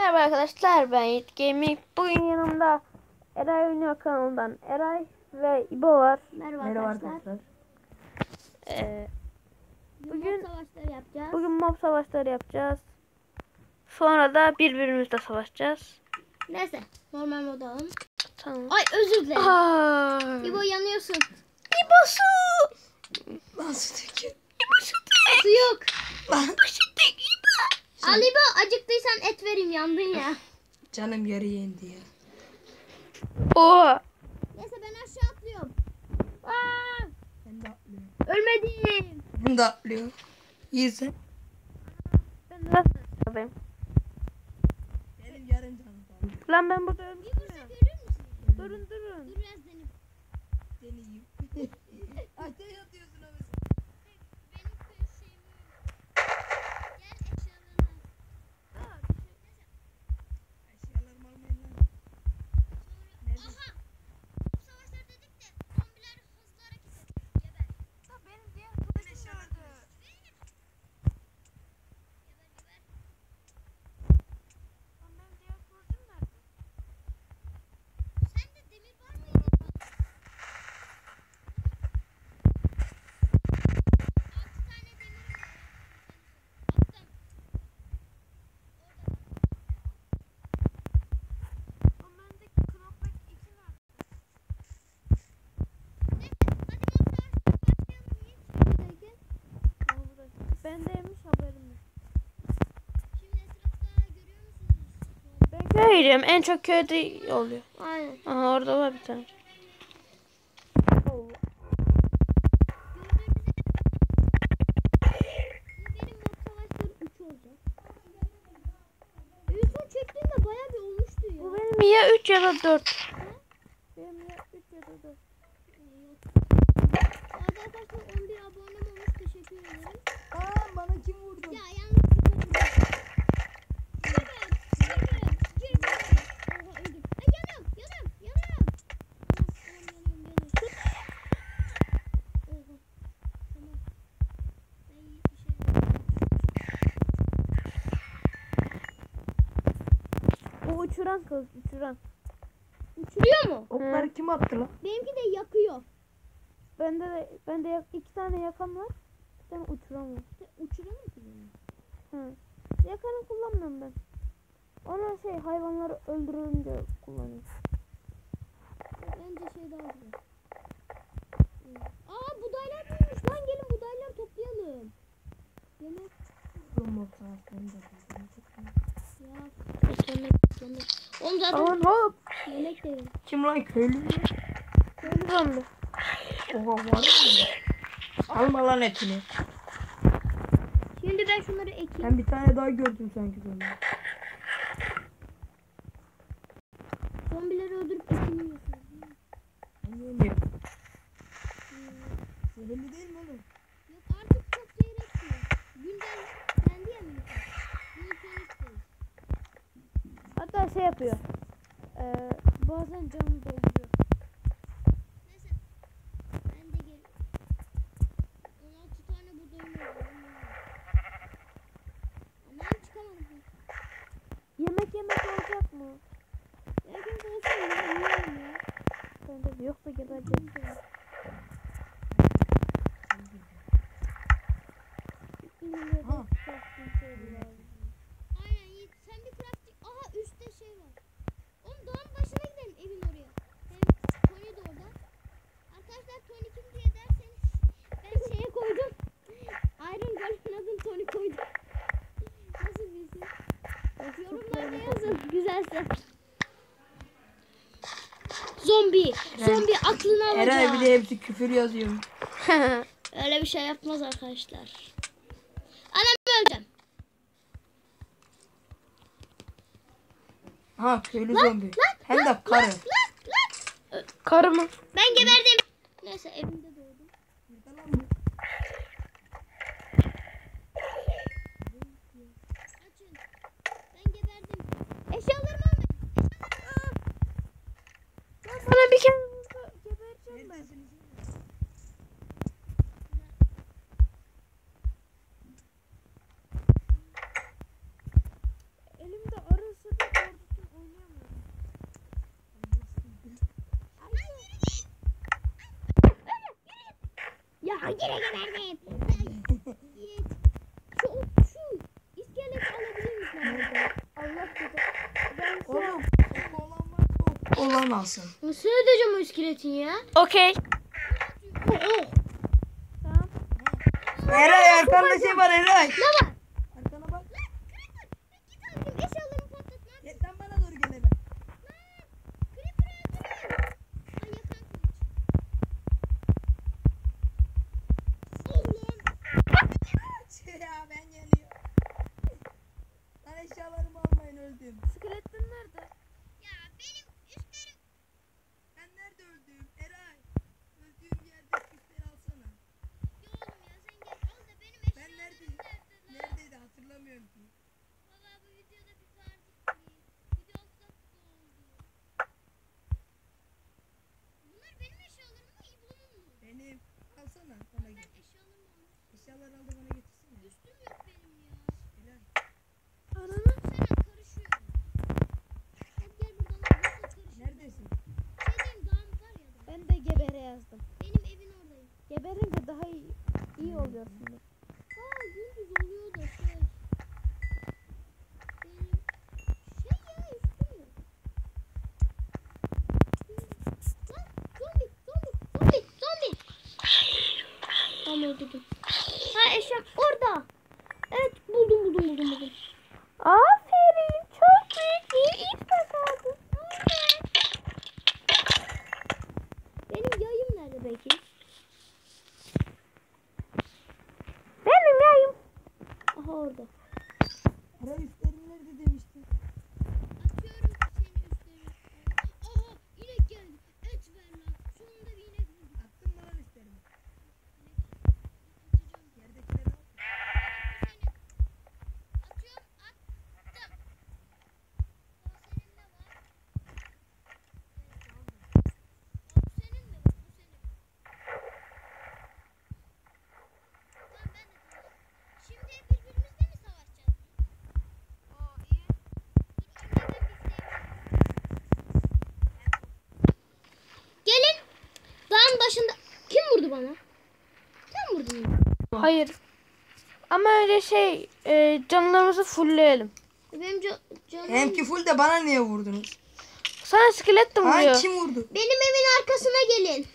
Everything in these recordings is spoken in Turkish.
Merhaba arkadaşlar ben Yiğit Gaming. Bugün yanımda Eray Oynuyor kanalından Eray ve İbo var. Merhaba, Merhaba arkadaşlar. arkadaşlar. Ee, Bugün Bugün- mob savaşları yapacağız. bugün mob savaşları yapacağız. Sonra da birbirimizle savaşacağız. Neyse normal moda alalım. Tamam. Ay özür dilerim. Aa, İbo yanıyorsun. İbo su. Lan su dökün. İbo su tek. Su yok. Lan. İbo su tek İbo. Al İbo acıktıysan et vereyim yandın ya. Canım yarı yendi ya. Oo. Neyse ben aşağı atlıyorum. Aa, Ben de atlıyorum. ölmedim. Ben de atlıyorum. İyisin. Ben de alayım. Benim yarım canım kaldı. Lan ben burada ölmüşüm ya. sen görür müsün? Durun durun. Dur biraz deneyim. Deneyeyim. Ateş atıyorsun abi. Benim köy şeyim yok. Gel eşyalarını al. Eşyalarımı almayın lan. Sonra... Aha. Mob savaşları dedik de zombiler hızlı hareket ediyor. Geber. Benim diğer kılıcım nerede? Geber geber. Lan benim diğer kılıcım nerede? Sende demir var mıydı? Altı tane demir attım. Lan bendeki knockback 2 nerede? Neyse hadi mob savaşına başlayalım. Yiğit. Buradayken. Aa, burada. Bendeymiş haberim yok. Şimdi etrafta görüyor musunuz? Ben köye gidiyorum. En çok köyde oluyor. Aynen. Aha orada var bir tane. Gördüğünüz Bu benim mod savaşları 3 olacak. En son çektiğimde bayağı bir olmuştu ya. Bu benim ya 3 ya da 4. Benim ya 3 ya da 4. Arada arkadaşlar 11 abonem olmuş. Teşekkür ederim. Aa bana kim vurdu? Ya yanlışlıkla vurdum. Yürü, yürü, gir. Oha öldüm. Ay yanıyorum, yanıyorum, yanıyorum. Tamam, tamam yanıyorum, yanıyorum. Oha. Tamam. Ben iyi bir şey yapıyorum. Bu uçuran kız uçuran. Uçuruyor mu? Okları kim attı lan? Benimki de yakıyor. Bende de bende yak- iki tane yakan var. Bir tane uçuran var. Uçuruyor mu ki? Hı. Yakanı kullanmıyorum ben. Onu şey hayvanları öldürünce kullanıyorum. Bence şey daha güzel. Aa budaylar büyümüş lan gelin budaylar toplayalım. Yemek Oğlum o taraftan da buldum. ya. Yemek yemek. Oğlum zaten Aman hop. yemek de yok. Kim lan köylü? Köylü zombi. Oha var mı? Alma lan etini. Şimdi ben şunları ekeyim. Ben bir tane daha gördüm sanki böyle. Zombileri öldürüp etini yiyorsunuz. Ben yemiyorum. Zehirli değil mi oğlum? Yok artık çok seyretmiyor. Gündem kendi yanıyor. Hatta şey yapıyor. Ee, bazen canını dolduruyor. Neyse. Ben de gel. 16 tane buradayım oldu. Aman çıkamadım. Yemek yemek olacak mı? Olsun ya. Yiyorum ya. Bende de yoksa gebereceğim. Ha. Aynen Yiğit. Sen bir crafting. Aha üstte şey var. Oğlum dağın başına gidelim evin oraya. Hem Tony de orada. Arkadaşlar Tony kim diye derseniz ben şeye koydum. Iron Golf'un adını Tony koydum. Nasıl bir isim? Yorumlarda yazın güzelse. Zombi. Zombi aklını alacak. Eray bir de hepsi küfür yazıyor. Öyle bir şey yapmaz arkadaşlar. Ha köylü zombi. Hem de karı. Lan lan. Karı mı? Ben geberdim. Neyse evimde doğdum. Açın. Ben geberdim. Eşyalarımı almayın. Bana bir kere vurdu. Gebereceğim ben. Elimde arası kere geberdim. Yiğit. Şu, şu iskelet alabilir misin? Allah dedi. Ben Oğlum. ok olan olan alsın. Nasıl ödeyeceğim o iskeletin ya? Okey. Oh. Tamam. Eray arkanda şey var Eray. Ne var? Arkana bak. Sen bana doğru gel kılıç. Şey ya ben geliyorum. Lan eşyalarımı almayın öldüm. Skeletin nerede? Ya benim üstlerim. Ben nerede öldüm? Eray. Öldüğüm yerde üstleri alsana. Ya oğlum ya sen gel al da benim eşyalarım Ben nerede? neredeyim? lan? Neredeydi hatırlamıyorum ki. Valla bu videoda bir partik değil. Video alt dakika oldu. Bunlar benim eşyalarım mı? İblumun mu? Benim. Alsana bana Ben git. eşyalarımı almıştım. Eşyaları al da bana getirsene. Üstüm yok benim ya. Eray. Ananı. Sen karışıyorum. Hadi gel buradan. Nasıl? Neredesin? Şey diyeyim dağım var ya da. Ben de gebere yazdım. Benim evin oradayım. Geberince daha iyi, iyi oluyor şimdi. Aa gündüz oluyor da şey. Benim şey ya üstüm yok. Lan zombi zombi zombi zombi. Tamam öldürdüm. Ha eşyam orada. Evet buldum buldum buldum buldum. Aferin. Çok büyük bir ilk başardın. Benim yayım nerede peki? Benim yayım. Aha orada. Eray üstlerin nerede demiştin? Atıyorum seni üstlerine. Aha inek geldi. Et ver lan. Sonunda bir inek buldum. Attın mı lan üstlerimi? Atacağım. Yerdekileri al. Senin. Atıyorum attım. O senin de var. O bu senin mi? Bu senin. Tamam ben de tamam. Şimdi birbirimizle mi savaşacağız? Aa iyi. Dur önceden biz Gelin. Dağın başında. Kim vurdu bana? Sen vurdun bana. Hayır. Ama öyle şey e, canlarımızı fullleyelim. Benim ca- canım... Benimki full de bana niye vurdunuz? Sana skelet de Ha vuruyor. kim vurdu? Benim evin arkasına gelin.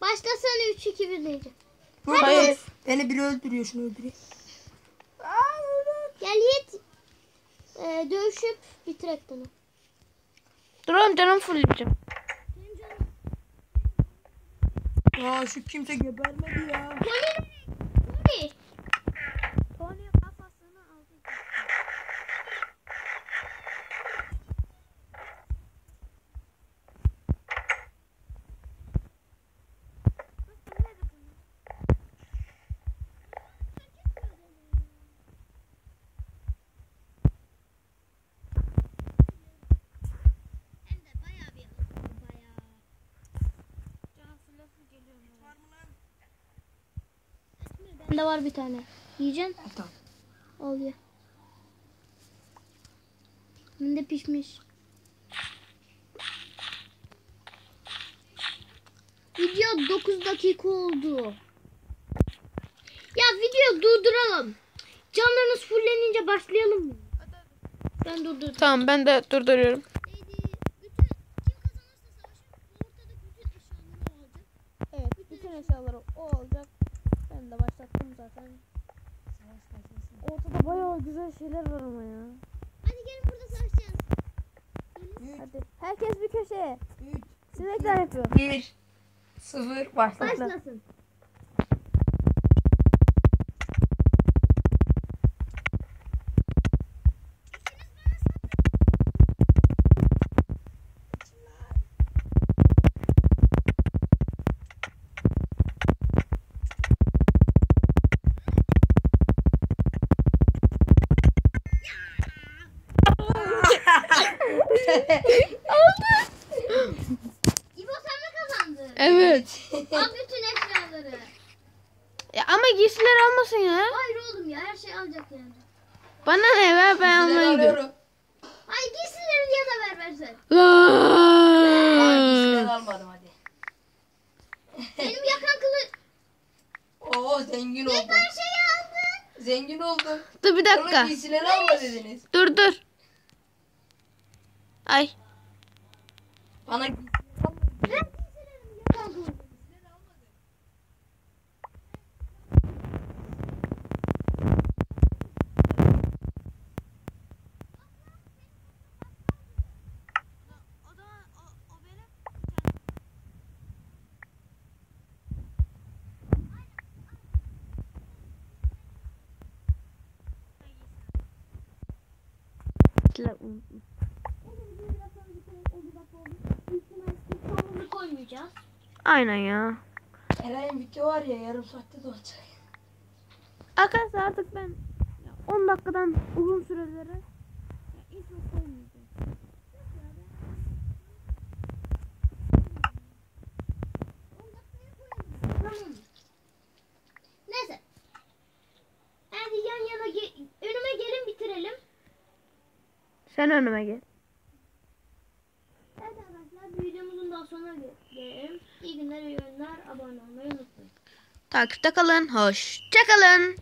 Başlasana 3 2 1 diyeceğim. Hayır. dur. Beni biri öldürüyor şunu öldüreyim. Gel Yiğit. Ee, dövüşüp bitirek bunu. Dur oğlum canım fullleyeceğim. Benim canım. Ya şu kimse gebermedi ya. Tony. Tony. Tony kafasını aldı. Hem de bayağı bir aldım, bayağı. Canım fulllesin geliyorum. Var mı lan? Bende var bir tane. Yiyeceksin. Tamam. Al ye. Bende pişmiş. Video 9 dakika oldu. Ya video durduralım. Canlarınız fullenince başlayalım mı? Ben durdurdum. Tamam ben de durduruyorum. Evet bütün eşyaları o olacak. Ben de başlattım zaten. Savaş başlasın. Ortada bayağı güzel şeyler var ama ya. Hadi gelin burada savaşacağız. Gelin. 3, Hadi herkes bir köşeye. 3, Sinekler yapıyor. 1, 0, başla. Başlasın. şeyler almasın ya. Hayır oğlum ya her şey alacak yani. Bana ne ver ben almaya gidiyorum. Ay giysileri ya da ver versen. Giysileri almadım hadi. Benim yakan kılıç. Oo zengin oldum. Ben şey aldım. Zengin oldum. Dur bir dakika. Bana giysileri alma dediniz. Dur dur. Ay. Bana koymayacağız. Aynen ya. Eray'ın video var ya yarım saatte dolacak. Arkadaşlar artık ben 10 dakikadan uzun sürelere İsmi koymayacağız. Tamam. Neyse. Hadi yan yana ge- önüme gelin bitirelim. Sen önüme gel. Evet arkadaşlar videomuzun daha sonuna gelelim. İyi günler, iyi oyunlar. Abone olmayı unutmayın. Takipte kalın. Hoşça kalın.